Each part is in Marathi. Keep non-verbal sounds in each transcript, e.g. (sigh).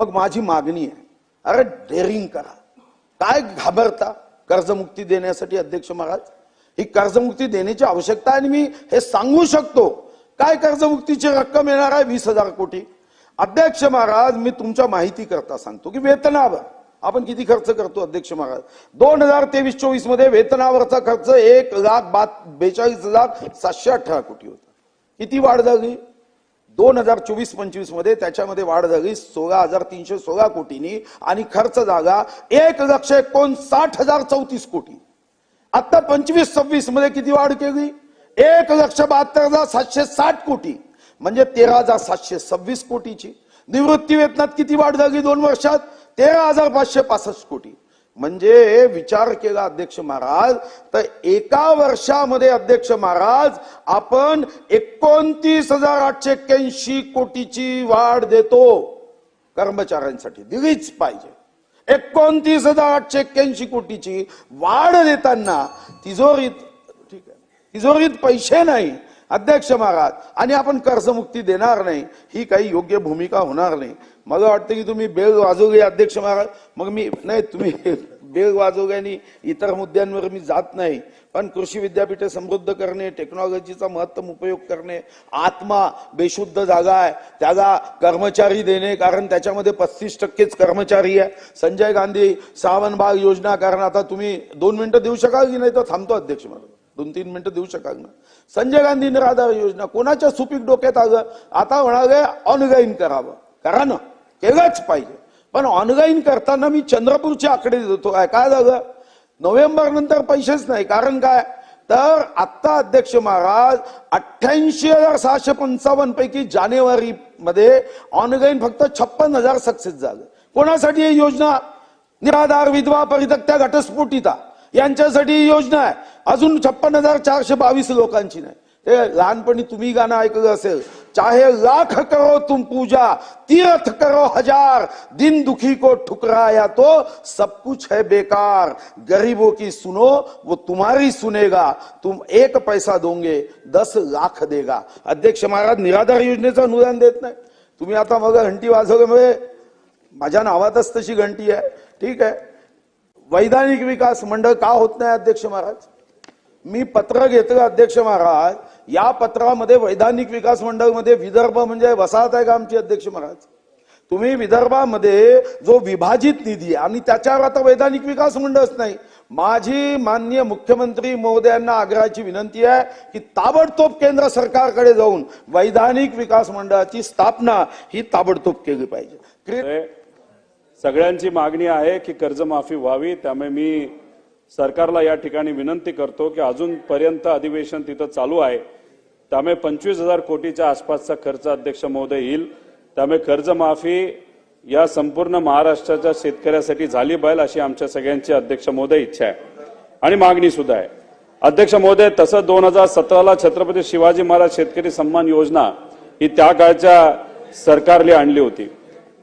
मग माझी मागणी आहे. अरे डेअरिंग करा. काय घाबरता? कर्जमुक्ती देण्यासाठी अध्यक्ष महाराज ही कर्जमुक्ती देण्याची आवश्यकता आहे आणि मी हे सांगू शकतो. काय कर्जमुक्तीची रक्कम येणार आहे? वीस हजार कोटी. अध्यक्ष महाराज मी तुमच्या माहिती करता सांगतो की वेतनावर. आपण किती खर्च करतो अध्यक्ष महाराज? दोन हजार तेवीस चोवीसमध्ये वेतनावरचा खर्च एक लाख बा बेचाळीस हजार सातशे अठरा कोटी होता. किती वाढ झाली? दोन हजार चोवीस पंचवीसमध्ये त्याच्यामध्ये वाढ झाली सोळा हजार तीनशे सोळा कोटीनी आणि खर्च जागा एक लक्ष एकोणसाठ हजार चौतीस कोटी. आता पंचवीस सव्वीसमध्ये किती वाढ केली? एक लक्ष बहात्तर हजार सातशे साठ कोटी. म्हणजे तेरा हजार सातशे सव्वीस कोटीची. निवृत्ती वेतनात किती वाढ झाली दोन वर्षात? तेरा हजार पाचशे पासष्ट कोटी. म्हणजे विचार केला अध्यक्ष महाराज तर एका वर्षामध्ये अध्यक्ष महाराज आपण एकोणतीस हजार आठशे एक्क्याऐंशी कोटीची वाढ देतो. कर्मचाऱ्यांसाठी दिलीच पाहिजे. एकोणतीस हजार आठशे एक्क्याऐंशी कोटीची वाढ देताना तिजोरीत ठीक आहे तिजोरीत पैसे नाही अध्यक्ष महाराज. आणि आपण कर्जमुक्ती देणार नाही ही काही योग्य भूमिका होणार नाही. मला वाटतं की तुम्ही बेल वाजवली अध्यक्ष महाराज. मग मी नाही तुम्ही (laughs) बेल वाजवल्याने इतर मुद्द्यांवर मी जात नाही. पण कृषी विद्यापीठे समृद्ध करणे टेक्नॉलॉजीचा महत्तम उपयोग करणे आत्मा बेशुद्ध जागा आहे. त्याला कर्मचारी देणे कारण त्याच्यामध्ये पस्तीस टक्केच कर्मचारी आहे. संजय गांधी सावन बाग योजना कारण आता तुम्ही दोन मिनिटं देऊ शकाल की नाही? तर थांबतो अध्यक्ष महाराज. दोन तीन मिनिटं देऊ शकाल ना? संजय गांधी निराधार योजना कोणाच्या सुपीक डोक्यात आलं? आता म्हणाले ऑनलाईन करावं. करा ना केलंच पाहिजे. पण ऑनलाईन करताना मी चंद्रपूरचे आकडे देतो. काय काय झालं नोव्हेंबर नंतर पैसेच नाही. कारण काय? तर आत्ता अध्यक्ष महाराज अठ्ठ्याऐंशी हजार सहाशे पंचावन्न पैकी जानेवारी मध्ये ऑनलाईन फक्त छप्पन हजार सक्सेस झालं. कोणासाठी ही योजना? निराधार विधवा परितक्त्या घटस्फोटिता. यांच्यासाठी ही योजना आहे. अजून छप्पन हजार चारशे बावीस लोकांची नाही. ते लहानपणी तुम्ही गाणं ऐकलं असेल. चाहे लाख करो तुम पूजा तीर्थ करो हजार दिन दुखी को ठुकराया तो सब कुछ है बेकार. गरीबों की सुनो वो तुम्हारी सुनेगा तुम एक पैसा दोगे दस लाख देगा. अध्यक्ष महाराज निराधार योजनेचं अनुदान देत नाही. तुम्ही आता मग घंटी वाजवल्यामुळे माझ्या नावातच तशी घंटी आहे. ठीक आहे. वैधानिक विकास मंडळ का होत नाही अध्यक्ष महाराज? मी पत्र घेतलं अध्यक्ष महाराज या पत्रामध्ये वैधानिक विकास मंडळमध्ये विदर्भ म्हणजे वसाहत आहे का आमची अध्यक्ष महाराज? तुम्ही विदर्भामध्ये जो विभाजित निधी आहे आणि त्याच्यावर आता वैधानिक विकास मंडळच नाही माझी माननीय मुख्यमंत्री महोदयांना आग्रहाची विनंती आहे की ताबडतोब केंद्र सरकारकडे जाऊन वैधानिक विकास मंडळाची स्थापना ही ताबडतोब केली पाहिजे. सगळ्यांची मागणी आहे की कर्जमाफी व्हावी त्यामुळे मी सरकारला या ठिकाणी विनंती करतो की अजूनपर्यंत अधिवेशन तिथं चालू आहे. त्यामुळे पंचवीस हजार कोटीच्या आसपासचा खर्च अध्यक्ष महोदय येईल. त्यामुळे कर्जमाफी या संपूर्ण महाराष्ट्राच्या शेतकऱ्यासाठी झाली पाहिजे अशी आमच्या सगळ्यांची अध्यक्ष महोदय इच्छा आहे. आणि मागणी सुद्धा आहे. अध्यक्ष महोदय तसं दोन हजार सतराला छत्रपती शिवाजी महाराज शेतकरी सन्मान योजना ही त्या काळच्या सरकारने आणली होती.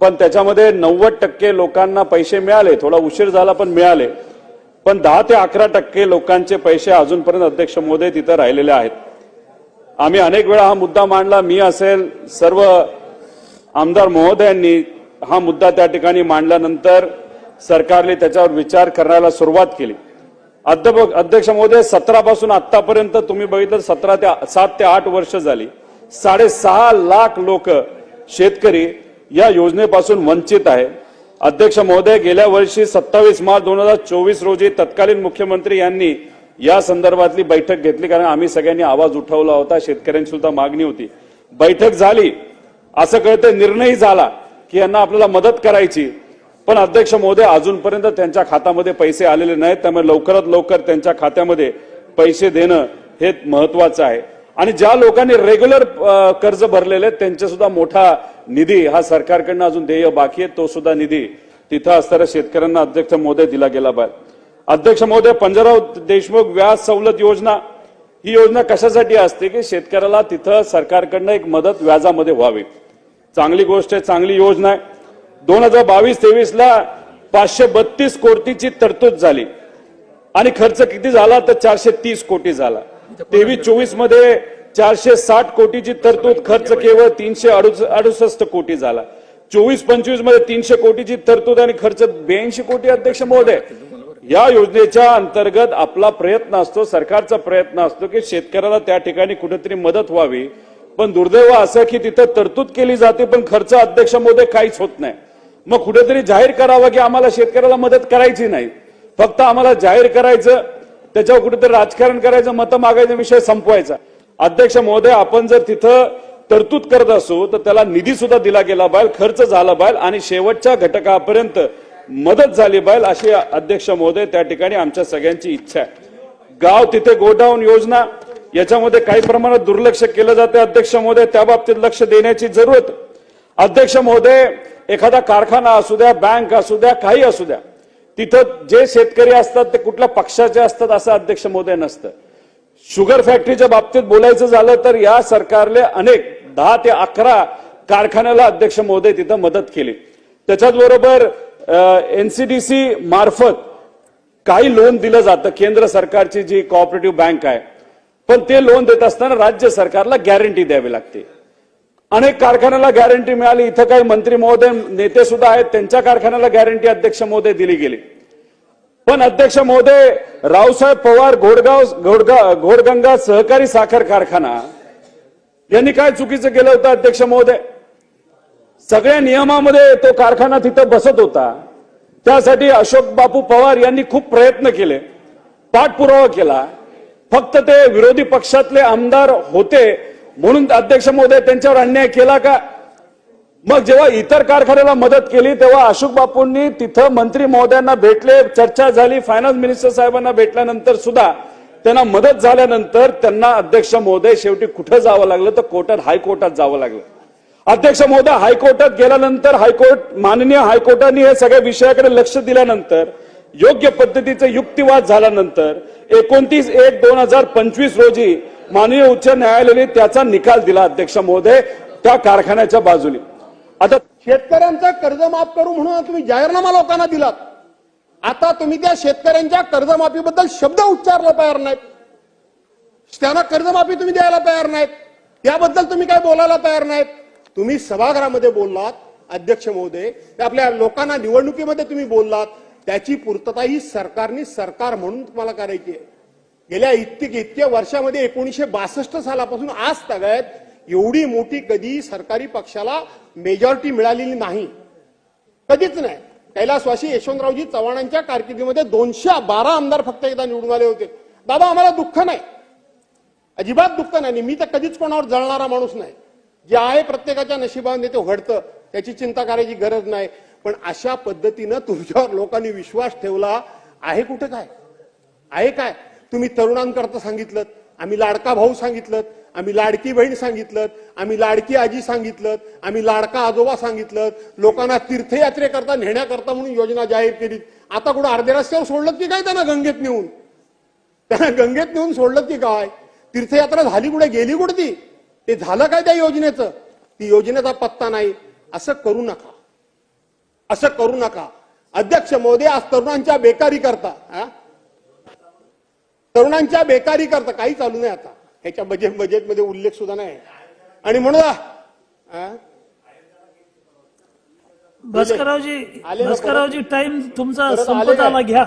पण त्याच्यामध्ये नव्वद टक्के लोकांना पैसे मिळाले थोडा उशीर झाला पण मिळाले. पण दहा ते अकरा टक्के लोकांचे पैसे अजूनपर्यंत अध्यक्ष महोदय तिथं राहिलेले आहेत. आम्ही अनेक वेळा हा मुद्दा मांडला. मी असेल सर्व आमदार महोदयांनी हा मुद्दा त्या ठिकाणी मांडल्यानंतर सरकारने त्याच्यावर विचार करायला सुरुवात केली. अध्यापक अध्यक्ष महोदय सतरापासून आतापर्यंत तुम्ही बघितलं सतरा ते सात ते आठ वर्ष झाली. साडेसहा लाख लोक शेतकरी या योजनेपासून वंचित आहे. अध्यक्ष महोदय गेल्या वर्षी सत्तावीस मार्च दोन हजार चोवीस रोजी तत्कालीन मुख्यमंत्री यांनी या संदर्भातली बैठक घेतली कारण आम्ही सगळ्यांनी आवाज उठवला होता शेतकऱ्यांची सुद्धा मागणी होती. बैठक झाली. असं कळतं निर्णय झाला की यांना आपल्याला मदत करायची. पण अध्यक्ष महोदय अजूनपर्यंत त्यांच्या खात्यामध्ये पैसे आलेले नाहीत त्यामुळे लवकरात लवकर त्यांच्या खात्यामध्ये पैसे देणं हे महत्वाचं आहे. आणि ज्या लोकांनी रेग्युलर कर्ज भरलेले आहेत त्यांचा सुद्धा मोठा निधी हा सरकारकडनं अजून देय बाकी आहे तो सुद्धा निधी तिथं असणाऱ्या शेतकऱ्यांना अध्यक्ष महोदय दिला गेला पाहिजे. अध्यक्ष महोदय पंजाराव देशमुख व्याज सवलत योजना ही योजना कशासाठी असते की शेतकऱ्याला तिथं सरकारकडनं एक मदत व्याजामध्ये व्हावी. चांगली गोष्ट आहे चांगली योजना आहे. दोन हजार बावीस तेवीस ला पाचशे बत्तीस कोटीची तरतूद झाली. आणि खर्च किती झाला? तर चारशे तीस कोटी झाला. तेवीस चोवीसमध्ये चारशे साठ कोटीची तरतूद खर्च केवळ तीनशे अडुसष्ट कोटी झाला. चोवीस पंचवीसमध्ये तीनशे कोटीची तरतूद आणि खर्च ब्याऐंशी कोटी अध्यक्ष महोदय. या योजनेच्या अंतर्गत आपला प्रयत्न असतो सरकारचा प्रयत्न असतो की शेतकऱ्याला त्या ठिकाणी कुठेतरी मदत व्हावी. पण दुर्दैव असं की तिथं तरतूद केली जाते पण खर्च अध्यक्ष महोदय काहीच होत नाही. मग कुठेतरी जाहीर करावं की आम्हाला शेतकऱ्याला मदत करायची नाही. फक्त आम्हाला जाहीर करायचं त्याच्यावर कुठेतरी राजकारण करायचं मतं मागायचा विषय संपवायचा. अध्यक्ष महोदय आपण जर तिथं तरतूद करत असू तर त्याला निधी सुद्धा दिला गेला पाहिजे खर्च झाला पाहिजे आणि शेवटच्या घटकापर्यंत मदत झाली पाहिजे अशी अध्यक्ष महोदय त्या ठिकाणी आमच्या सगळ्यांची इच्छा आहे. गाव तिथे गोडाऊन योजना याच्यामध्ये काही प्रमाणात दुर्लक्ष केलं जाते अध्यक्ष महोदय त्या बाबतीत लक्ष देण्याची जरूरत. अध्यक्ष महोदय एखादा कारखाना असू द्या बँक असू द्या काही असू द्या तिथं जे शेतकरी असतात ते कुठल्या पक्षाचे असतात असं अध्यक्ष मोदय नसतं. शुगर फॅक्टरीच्या बाबतीत बोलायचं झालं तर या सरकारने अनेक दहा ते अकरा कारखान्याला अध्यक्ष महोदय तिथं मदत केली. त्याच्याच बरोबर एनसीडीसी मार्फत काही लोन दिलं जातं. केंद्र सरकारची जी कॉपरेटिव्ह बँक आहे. पण ते लोन देत असताना राज्य सरकारला गॅरंटी द्यावी लागते. अनेक कारखान्याला गॅरंटी मिळाली. इथं काही मंत्री महोदय नेते सुद्धा आहेत. त्यांच्या कारखान्याला गॅरंटी अध्यक्ष महोदय दिली गेली. पण अध्यक्ष महोदय रावसाहेब पवार घोडगाव घोडगा घोडगंगा सहकारी साखर कारखाना यांनी काय चुकीचं केलं होतं अध्यक्ष महोदय? सगळ्या नियमामध्ये तो कारखाना तिथं बसत होता. त्यासाठी अशोक बापू पवार यांनी खूप प्रयत्न केले. पाठपुरावा केला. फक्त ते विरोधी पक्षातले आमदार होते. म्हणून अध्यक्ष महोदय त्यांच्यावर अन्याय केला का? मग जेव्हा इतर कारखान्याला मदत केली तेव्हा अशोक बापूंनी तिथं मंत्री महोदयांना भेटले चर्चा झाली फायनान्स मिनिस्टर साहेबांना भेटल्यानंतर सुद्धा त्यांना मदत झाल्यानंतर त्यांना अध्यक्ष महोदय शेवटी कुठं जावं लागलं? तर कोर्टात हायकोर्टात जावं लागलं. अध्यक्ष महोदय हायकोर्टात गेल्यानंतर हायकोर्ट माननीय हायकोर्टाने हे सगळ्या विषयाकडे लक्ष दिल्यानंतर योग्य पद्धतीचा युक्तिवाद झाल्यानंतर एकोणतीस एक दोन हजार पंचवीस रोजी माननीय उच्च न्यायालयाने त्याचा निकाल दिला अध्यक्ष महोदय त्या कारखान्याच्या बाजूने. आता शेतकऱ्यांचं कर्ज माफ करू म्हणून तुम्ही जाहीरनामा लोकांना दिलात. आता तुम्ही त्या शेतकऱ्यांच्या कर्जमाफीबद्दल शब्द उच्चारला तयार नाहीत. त्यांना कर्जमाफी तुम्ही द्यायला तयार नाहीत. त्याबद्दल तुम्ही काय बोलायला तयार नाहीत. तुम्ही सभागृहामध्ये बोललात अध्यक्ष महोदय आपल्या लोकांना निवडणुकीमध्ये तुम्ही बोललात. त्याची पूर्तता ही सरकारने सरकार म्हणून तुम्हाला करायची आहे. गेल्या इतके इतक्या वर्षामध्ये एकोणीसशे बासष्ट सालापासून आज तगायत एवढी मोठी कधी सरकारी पक्षाला मेजॉरिटी मिळालेली नाही. कधीच नाही. कैलासवासी यशवंतरावजी चव्हाणांच्या कारकिर्दीमध्ये दोनशे बारा आमदार फक्त एकदा निवडून आले होते. बाबा आम्हाला दुःख नाही. अजिबात दुःख नाही. मी तर कधीच कोणावर जळणारा माणूस नाही. जे आहे प्रत्येकाच्या नशिबामध्ये ते घडतं त्याची चिंता करायची गरज नाही. पण अशा पद्धतीनं तुमच्यावर लोकांनी विश्वास ठेवला आहे कुठं काय? आहे काय? तुम्ही तरुणांकरता सांगितलं आम्ही लाडका भाऊ सांगितलं आम्ही लाडकी बहीण सांगितलं आम्ही लाडकी आजी सांगितलं आम्ही लाडका आजोबा सांगितलं लोकांना तीर्थयात्रेकरता नेण्याकरता म्हणून योजना जाहीर केली. आता कुठं अर्ध्या रस्त्यावर सोडलं की काय त्यांना गंगेत नेऊन? त्यांना गंगेत नेऊन सोडलं की काय? तीर्थयात्रा झाली कुठे गेली कुठे ती ते झालं काय त्या योजनेचं? ती योजनेचा पत्ता नाही. असं करू नका. असं करू नका. अध्यक्ष मोदी आज तरुणांच्या बेकारी करता हा? तरुणांच्या बेकारी करता काही चालू नाही आता. ह्याच्या बजेट बजेटमध्ये उल्लेख सुद्धा नाही. आणि म्हणून? भास्कररावजी टाइम तुमचा संपत? आला घ्या.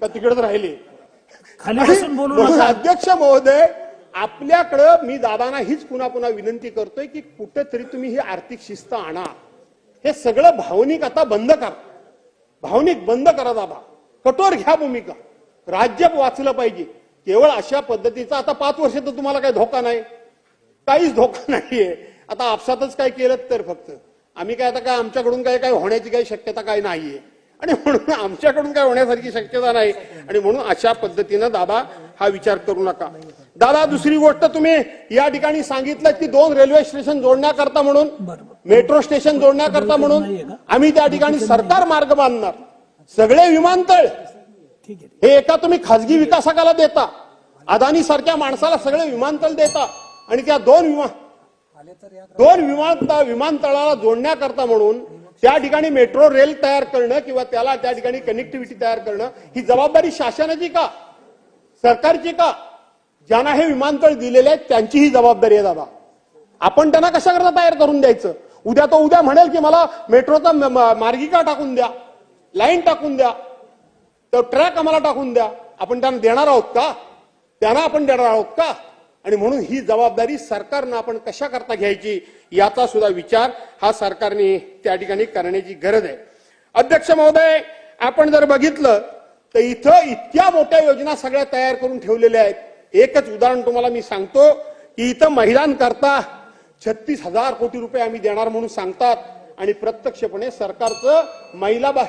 का तिकडेच राहिले? खाली बसून बोलू म्हणून नका. अध्यक्ष महोदय आपल्याकडं मी दादांना हीच पुन्हा पुन्हा विनंती करतोय की कुठेतरी तुम्ही ही आर्थिक शिस्त आणा. हे सगळं भावनिक आता बंद करा. भावनिक बंद करा दादा. कठोर घ्या भूमिका. राज्य वाचलं पाहिजे. केवळ अशा पद्धतीचा आता पाच वर्ष तर तुम्हाला काही धोका नाही. काहीच धोका नाहीये. आता आपसातच काय केलं तर फक्त. आम्ही काय आता काय आमच्याकडून काय काय होण्याची काही शक्यता काय नाहीये. आणि म्हणून आमच्याकडून काय होण्यासारखी शक्यता नाही. आणि म्हणून अशा पद्धतीनं दादा हा विचार करू नका. दादा दुसरी गोष्ट तुम्ही या ठिकाणी सांगितलं की दोन रेल्वे स्टेशन जोडण्याकरता म्हणून. मेट्रो स्टेशन जोडण्याकरता म्हणून? आम्ही त्या ठिकाणी सरकार मार्ग बांधणार. सगळे विमानतळ हे एका तुम्ही खासगी विकासकाला देता अदानी सारख्या माणसाला सगळे विमानतळ देता आणि त्या दोन विमान दोन विमान विमानतळाला जोडण्याकरता म्हणून त्या ठिकाणी मेट्रो रेल तयार करणं किंवा त्याला त्या ठिकाणी कनेक्टिव्हिटी तयार करणं ही जबाबदारी शासनाची का? सरकारची का? ज्यांना हे विमानतळ दिलेले आहेत त्यांची ही जबाबदारी आहे दादा. आपण त्यांना कशाकरता तयार करून द्यायचं? उद्या तो उद्या म्हणेल की मला मेट्रोचा मार्गिका टाकून द्या लाईन टाकून द्या. तर ट्रॅक आम्हाला टाकून द्या. आपण त्यांना देणार आहोत का? त्यांना आपण देणार आहोत का? आणि म्हणून ही जबाबदारी सरकारनं आपण कशा करता घ्यायची याचा सुद्धा विचार हा सरकारने त्या ठिकाणी करण्याची गरज आहे. अध्यक्ष महोदय आपण जर बघितलं तर इथं इतक्या मोठ्या योजना सगळ्या तयार करून ठेवलेल्या आहेत. एकच उदाहरण तुम्हाला मी सांगतो की इथं महिलांकरता छत्तीस हजार कोटी रुपये आम्ही देणार म्हणून सांगतात. आणि प्रत्यक्षपणे सरकारचं महिला बा